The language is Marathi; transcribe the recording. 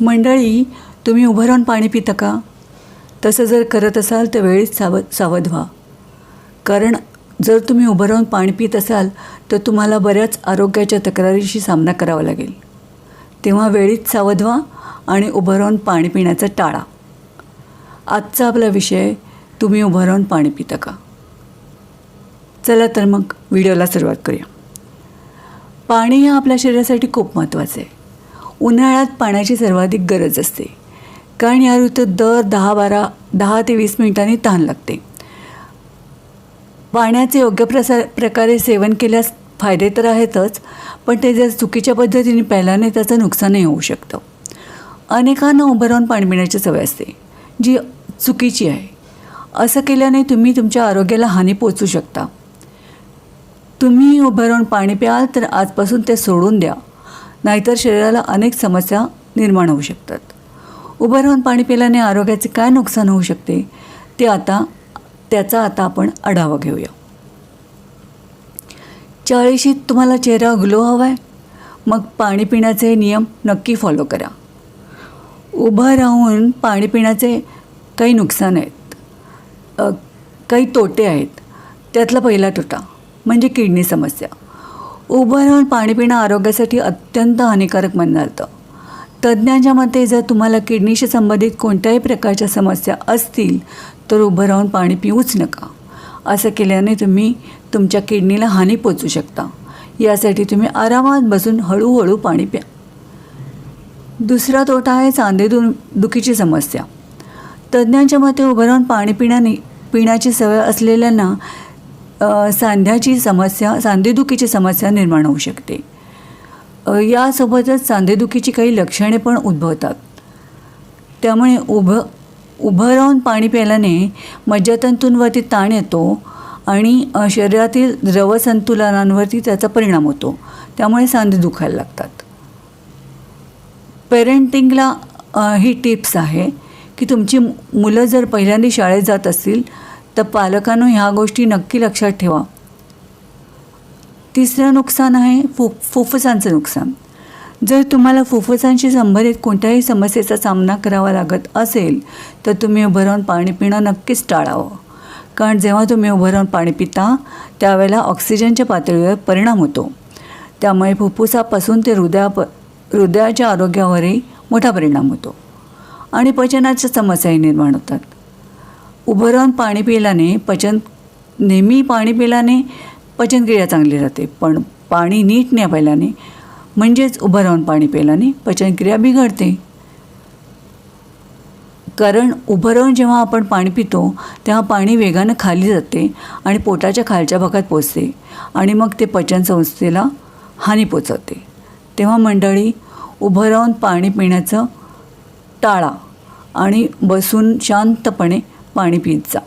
मंडळी तुम्ही उभं राहून पाणी पिता का? तसं जर करत असाल तर वेळीच सावध सावध व्हा. कारण जर तुम्ही उभं राहून पाणी पित असाल तर तुम्हाला बऱ्याच आरोग्याच्या तक्रारीशी सामना करावा लागेल. तेव्हा वेळीच सावध व्हा आणि उभं राहून पाणी पिण्याचा टाळा. आजचा आपला विषय तुम्ही उभं राहून पाणी पिता का? चला तर मग व्हिडिओला सुरुवात करूया. पाणी हे आपल्या शरीरासाठी खूप महत्त्वाचं आहे. उन्हाळ्यात पाण्याची सर्वाधिक गरज असते. कारण या ऋतूत दर दहा बारा दहा ते वीस मिनिटांनी तहान लागते. पाण्याचे योग्य प्रसा प्रकारे सेवन केल्यास फायदे तर आहेतच पण ते जर चुकीच्या पद्धतीने प्यायल्याने त्याचं नुकसानही होऊ शकतं. अनेकांना उभं राहून पाणी पिण्याची सवय असते जी चुकीची आहे. असं केल्याने तुम्ही तुमच्या आरोग्याला हानी पोचू शकता. तुम्ही उभं राहून पाणी प्याल तर आजपासून ते सोडून द्या. नाहीतर शरीराला अनेक समस्या निर्माण होऊ शकतात. उभं राहून पाणी पिल्याने आरोग्याचे काय नुकसान होऊ शकते ते आता त्याचा आता आपण आढावा घेऊया. चाळीशीत तुम्हाला चेहरा ग्लो हवा आहे मग पाणी पिण्याचे नियम नक्की फॉलो करा. उभं राहून पाणी पिण्याचे काही नुकसान आहेत. काही तोटे आहेत. त्यातला पहिला तोटा म्हणजे किडनी समस्या. उभं राहून पाणी पिणं आरोग्यासाठी अत्यंत हानिकारक मानलं जातं. तज्ज्ञांच्या मते जर तुम्हाला किडनीशी संबंधित कोणत्याही प्रकारच्या समस्या असतील तर उभं राहून पाणी पिऊच नका. असं केल्याने तुम्ही तुमच्या किडनीला हानी पोचू शकता. यासाठी तुम्ही आरामात बसून हळूहळू पाणी प्या. दुसरा तोटा आहे सांधेदु दुखीची समस्या. तज्ज्ञांच्या मते उभं राहून पाणी पिण्याने पिण्याची सवय असलेल्यांना सांध्याची समस्या सांधेदुखीची समस्या निर्माण होऊ शकते. यासोबतच सांधेदुखीची काही लक्षणे पण उद्भवतात. त्यामुळे उभं उभं राहून पाणी प्यायल्याने मज्जातंतूंवरती ताण येतो आणि शरीरातील द्रवसंतुलनांवरती त्याचा परिणाम होतो. त्यामुळे सांधे दुखायला लागतात. पेरेंटिंगला ही टिप्स आहे की तुमची मुलं जर पहिल्यांदा शाळेत जात असतील तर पालकांनो ह्या गोष्टी नक्की लक्षात ठेवा. तिसरं नुकसान आहे फु फुफ्फुसांचं नुकसान. जर तुम्हाला फुफ्फुसांशी संबंधित कोणत्याही समस्येचा सामना करावा लागत असेल तर तुम्ही उभं राहून पाणी पिणं नक्कीच टाळावं. कारण जेव्हा तुम्ही उभं राहून पाणी पिता त्यावेळेला ऑक्सिजनच्या पातळीवर परिणाम होतो. त्यामुळे फुफ्फुसापासून ते हृदया हृदयाच्या आरोग्यावरही मोठा परिणाम होतो. आणि पचनाच्या समस्याही निर्माण होतात. उभं राहून पाणी पिल्याने पचन नेहमी पाणी पिल्याने पचनक्रिया चांगली राहते. पण पाणी नीट नाही प्यायल्याने म्हणजेच उभं राहून पाणी प्यायल्याने पचनक्रिया बिघडते. कारण उभं राहून जेव्हा आपण पाणी पितो तेव्हा पाणी वेगानं खाली जाते आणि पोटाच्या खालच्या भागात पोचते आणि मग ते पचनसंस्थेला हानी पोचवते. तेव्हा मंडळी उभं राहून पाणी पिण्याचं टाळा आणि बसून शांतपणे पाणी पित जा.